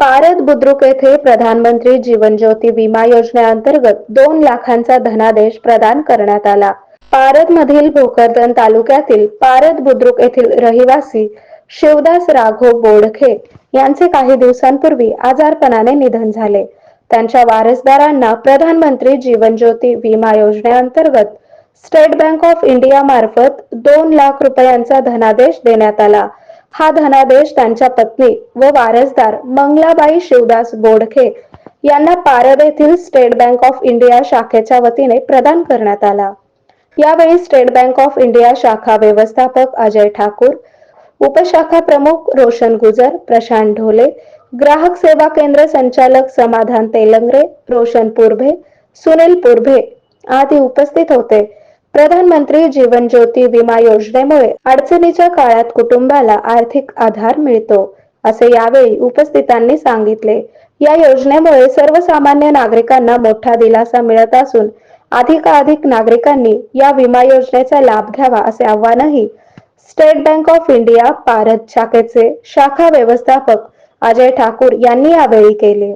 पारद बुद्रुक येथे प्रधानमंत्री जीवन ज्योती विमा योजनेअंतर्गत दोन लाखांचा धनादेश प्रदान करण्यात आला. पारद मधील भोकरदन तालुक्यातील पारद बुद्रुक येथील रहिवासी शिवदास राघव बोडखे यांचे काही दिवसांपूर्वी आजारपणाने निधन झाले. त्यांच्या वारसदारांना प्रधानमंत्री जीवन ज्योती विमा योजनेअंतर्गत स्टेट बँक ऑफ इंडिया मार्फत दोन लाख रुपयांचा धनादेश देण्यात आला. हा धनादेश त्यांच्या पत्नी व वारसदार मंगलाबाई शिवदास बोडखे यांना पारद येथील स्टेट बँक ऑफ इंडिया शाखेच्या वतीने प्रदान करण्यात आला. यावेळी स्टेट बँक ऑफ इंडिया शाखा व्यवस्थापक अजय ठाकूर उपशाखा प्रमुख रोशन गुजर प्रशांत ढोले ग्राहक सेवा केंद्र संचालक समाधान तेलंगरे रोशन पुरभे सुनील पुरभे आदी उपस्थित होते. प्रधानमंत्री जीवन ज्योती विमा योजनेमुळे अडचणीच्या काळात कुटुंबाला आर्थिक आधार मिळतो असे यावेळी उपस्थितांनी सांगितले. या योजनेमुळे सर्वसामान्य नागरिकांना मोठा दिलासा मिळत असून अधिकाधिक नागरिकांनी या विमा योजनेचा लाभ घ्यावा असे आवाहनही state Bank of India Parad शाखेचे शाखा व्यवस्थापक अजय ठाकूर यांनी यावेळी केले.